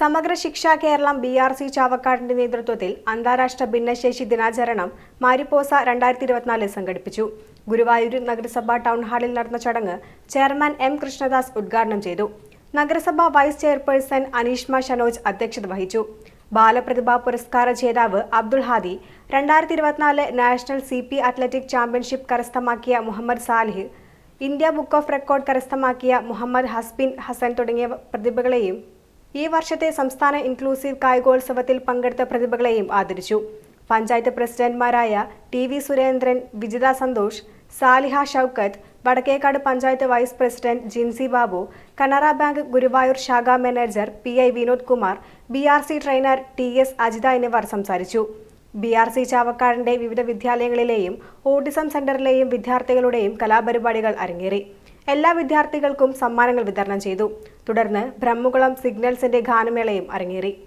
Samagra Shiksha Keralam B R C ചാവക്കാടിന്റെ നേതൃത്വത്തിൽ അന്താരാഷ്ട്ര ഭിന്നശേഷി ദിനാചരണം മാരിപ്പോസ രണ്ടായിരത്തി ഇരുപത്തിനാലിൽ സംഘടിപ്പിച്ചു. ഗുരുവായൂർ നഗരസഭാ ടൗൺ ഹാളിൽ നടന്ന ചടങ്ങ് ചെയർമാൻ എം കൃഷ്ണദാസ് ഉദ്ഘാടനം ചെയ്തു. നഗരസഭാ വൈസ് ചെയർപേഴ്സൺ അനീഷ്മ ഷനോജ് അധ്യക്ഷത വഹിച്ചു. ബാലപ്രതിഭാ പുരസ്കാര ജേതാവ് അബ്ദുൾ ഹാദി രണ്ടായിരത്തി ഇരുപത്തിനാല് national C P athletic championship കരസ്ഥമാക്കിയ Muhammad Salih India book of record കരസ്ഥമാക്കിയ മുഹമ്മദ് ഹസ്ബിൻ ഹസൻ തുടങ്ങിയ പ്രതിഭകളെയും ഈ വർഷത്തെ സംസ്ഥാന ഇൻക്ലൂസീവ് കായികോത്സവത്തിൽ പങ്കെടുത്ത പ്രതിഭകളെയും ആദരിച്ചു. Panchayat പ്രസിഡന്റ്മാരായ T V Surendran Vijitha Santhosh Saliha Shoukath Vadakkekad panchayat vice president Jincy Babu Canara bank Guruvayur ശാഖാ manager P I Vinod Kumar B R C trainer T S Ajitha എന്നിവർ സംസാരിച്ചു. ബി ആർ സി ചാവക്കാടിന്റെ വിവിധ വിദ്യാലയങ്ങളിലെയും autism സെന്ററിലെയും വിദ്യാർത്ഥികളുടെയും കലാപരിപാടികൾ അരങ്ങേറി. എല്ലാ വിദ്യാർത്ഥികൾക്കും സമ്മാനങ്ങൾ വിതരണം ചെയ്തു. തുടർന്ന് ബ്രഹ്മകുളം സിഗ്നൽസിന്റെ ഗാനമേളയും അരങ്ങേറി.